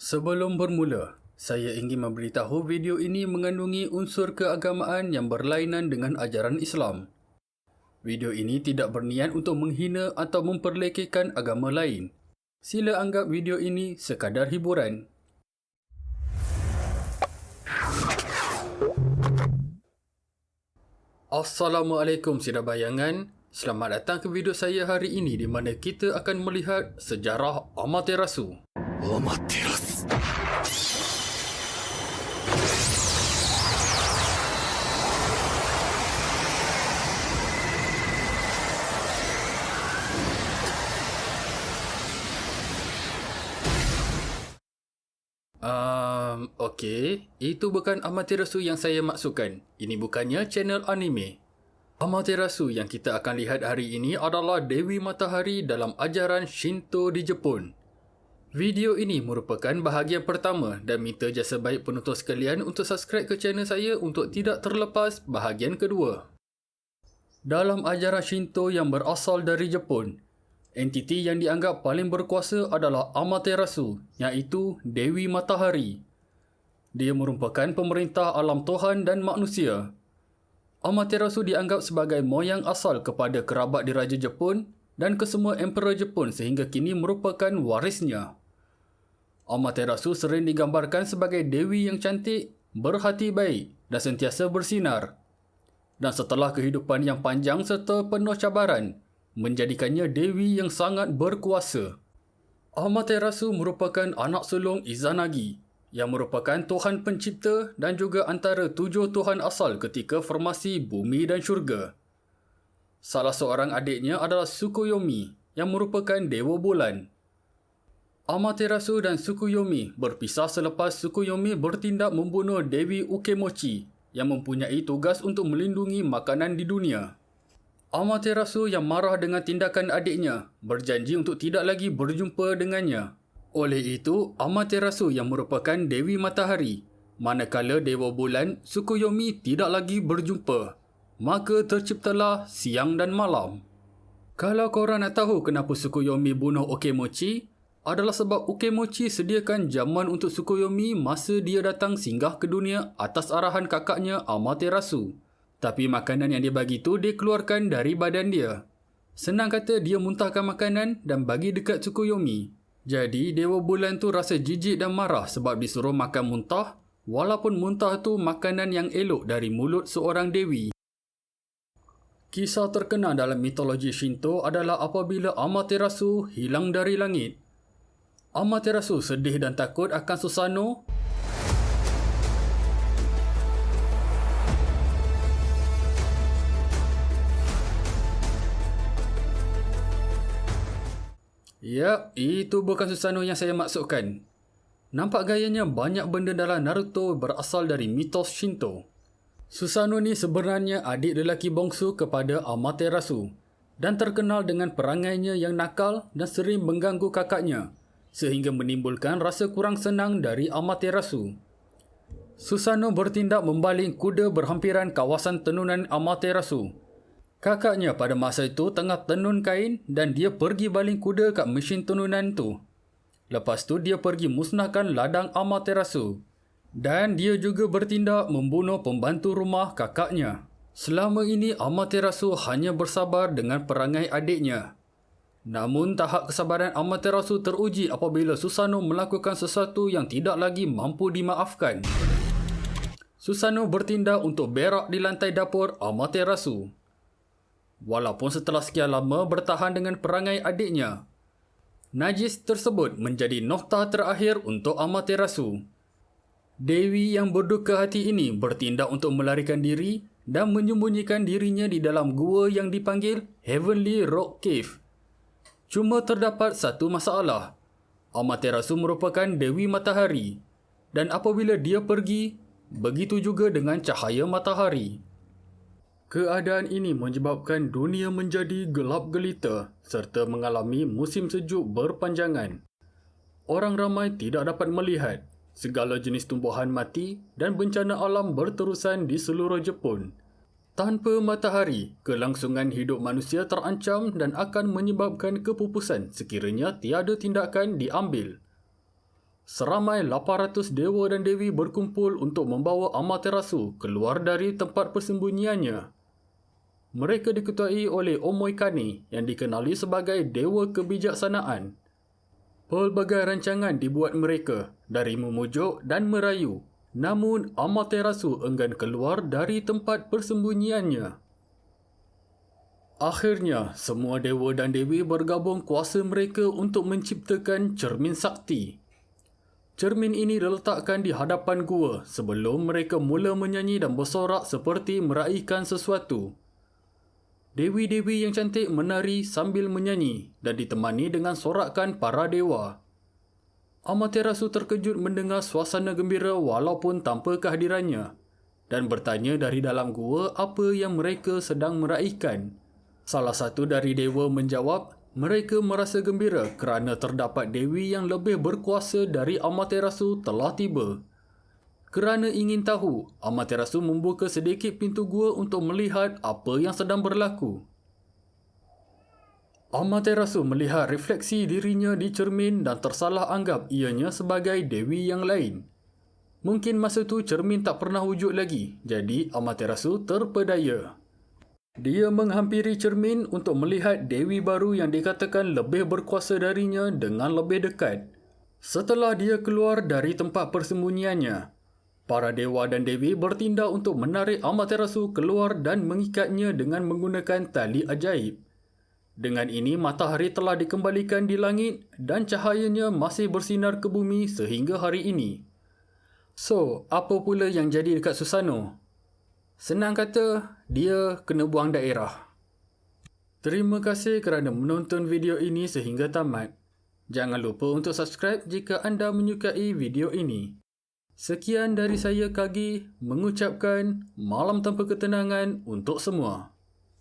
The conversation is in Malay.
Sebelum bermula, saya ingin memberitahu video ini mengandungi unsur keagamaan yang berlainan dengan ajaran Islam. Video ini tidak berniat untuk menghina atau memperlekehkan agama lain. Sila anggap video ini sekadar hiburan. Assalamualaikum sidang bayangan. Selamat datang ke video saya hari ini di mana kita akan melihat sejarah Amaterasu. アマテラス Um, okey. Itu bukan Amaterasu yang saya maksudkan. Ini bukannya channel anime. Amaterasu yang kita akan lihat hari ini adalah Dewi Matahari dalam ajaran Shinto di Jepun. Video ini merupakan bahagian pertama dan minta jasa baik penonton sekalian untuk subscribe ke channel saya untuk tidak terlepas bahagian kedua. Dalam ajaran Shinto yang berasal dari Jepun, entiti yang dianggap paling berkuasa adalah Amaterasu, iaitu Dewi Matahari. Dia merupakan pemerintah alam Tuhan dan manusia. Amaterasu dianggap sebagai moyang asal kepada kerabat diraja Jepun dan kesemua emperor Jepun sehingga kini merupakan warisnya. Amaterasu sering digambarkan sebagai dewi yang cantik, berhati baik dan sentiasa bersinar. Dan setelah kehidupan yang panjang serta penuh cabaran, menjadikannya dewi yang sangat berkuasa. Amaterasu merupakan anak sulung Izanagi yang merupakan Tuhan pencipta dan juga antara tujuh Tuhan asal ketika formasi bumi dan syurga. Salah seorang adiknya adalah Sukuyomi yang merupakan Dewa Bulan. Amaterasu dan Sukuyomi berpisah selepas Sukuyomi bertindak membunuh Dewi Ukemochi yang mempunyai tugas untuk melindungi makanan di dunia. Amaterasu yang marah dengan tindakan adiknya berjanji untuk tidak lagi berjumpa dengannya. Oleh itu, Amaterasu yang merupakan Dewi Matahari, manakala Dewa Bulan Sukuyomi tidak lagi berjumpa, maka terciptalah siang dan malam. Kalau korang nak tahu kenapa Sukuyomi bunuh Okemochi, adalah sebab Ukemochi sediakan jamuan untuk Sukuyomi masa dia datang singgah ke dunia atas arahan kakaknya Amaterasu. Tapi makanan yang dia bagi tu dia keluarkan dari badan dia. Senang kata dia muntahkan makanan dan bagi dekat Tsukuyomi. Jadi Dewa Bulan tu rasa jijik dan marah sebab disuruh makan muntah walaupun muntah tu makanan yang elok dari mulut seorang dewi. Kisah terkenal dalam mitologi Shinto adalah apabila Amaterasu hilang dari langit. Amaterasu sedih dan takut akan Susano Ya, itu bukan Susano yang saya maksudkan. Nampak gayanya banyak benda dalam Naruto berasal dari mitos Shinto. Susano ni sebenarnya adik lelaki bongsu kepada Amaterasu dan terkenal dengan perangainya yang nakal dan sering mengganggu kakaknya sehingga menimbulkan rasa kurang senang dari Amaterasu. Susano bertindak membaling kuda berhampiran kawasan tenunan Amaterasu. Kakaknya pada masa itu tengah tenun kain dan dia pergi baling kuda kat mesin tenunan tu. Lepas tu dia pergi musnahkan ladang Amaterasu. Dan dia juga bertindak membunuh pembantu rumah kakaknya. Selama ini Amaterasu hanya bersabar dengan perangai adiknya. Namun tahap kesabaran Amaterasu teruji apabila Susano melakukan sesuatu yang tidak lagi mampu dimaafkan. Susano bertindak untuk berak di lantai dapur Amaterasu. Walaupun setelah sekian lama bertahan dengan perangai adiknya, najis tersebut menjadi nokta terakhir untuk Amaterasu. Dewi yang berduka hati ini bertindak untuk melarikan diri dan menyembunyikan dirinya di dalam gua yang dipanggil Heavenly Rock Cave. Cuma terdapat satu masalah. Amaterasu merupakan Dewi Matahari dan apabila dia pergi, begitu juga dengan cahaya matahari. Keadaan ini menyebabkan dunia menjadi gelap gelita serta mengalami musim sejuk berpanjangan. Orang ramai tidak dapat melihat segala jenis tumbuhan mati dan bencana alam berterusan di seluruh Jepun. Tanpa matahari, kelangsungan hidup manusia terancam dan akan menyebabkan kepupusan sekiranya tiada tindakan diambil. seramai 800 dewa dan dewi berkumpul untuk membawa Amaterasu keluar dari tempat persembunyiannya. Mereka diketuai oleh Omoikane yang dikenali sebagai Dewa Kebijaksanaan. Pelbagai rancangan dibuat mereka dari memujuk dan merayu. Namun Amaterasu enggan keluar dari tempat persembunyiannya. Akhirnya, semua dewa dan dewi bergabung kuasa mereka untuk menciptakan cermin sakti. Cermin ini diletakkan di hadapan gua sebelum mereka mula menyanyi dan bersorak seperti meraihkan sesuatu. Dewi-dewi yang cantik menari sambil menyanyi dan ditemani dengan sorakan para dewa. Amaterasu terkejut mendengar suasana gembira walaupun tanpa kehadirannya dan bertanya dari dalam gua apa yang mereka sedang meraihkan. Salah satu dari dewa menjawab, mereka merasa gembira kerana terdapat dewi yang lebih berkuasa dari Amaterasu telah tiba. Kerana ingin tahu, Amaterasu membuka sedikit pintu gua untuk melihat apa yang sedang berlaku. Amaterasu melihat refleksi dirinya di cermin dan tersalah anggap ianya sebagai dewi yang lain. Mungkin masa tu cermin tak pernah wujud lagi, jadi Amaterasu terpedaya. Dia menghampiri cermin untuk melihat dewi baru yang dikatakan lebih berkuasa darinya dengan lebih dekat. Setelah dia keluar dari tempat persembunyiannya, Para dewa dan dewi bertindak untuk menarik Amaterasu keluar dan mengikatnya dengan menggunakan tali ajaib. Dengan ini, matahari telah dikembalikan di langit dan cahayanya masih bersinar ke bumi sehingga hari ini. So, apa pula yang jadi dekat Susano? Senang kata, dia kena buang daerah. Terima kasih kerana menonton video ini sehingga tamat. Jangan lupa untuk subscribe jika anda menyukai video ini. Sekian dari saya Kagi mengucapkan malam tanpa ketenangan untuk semua.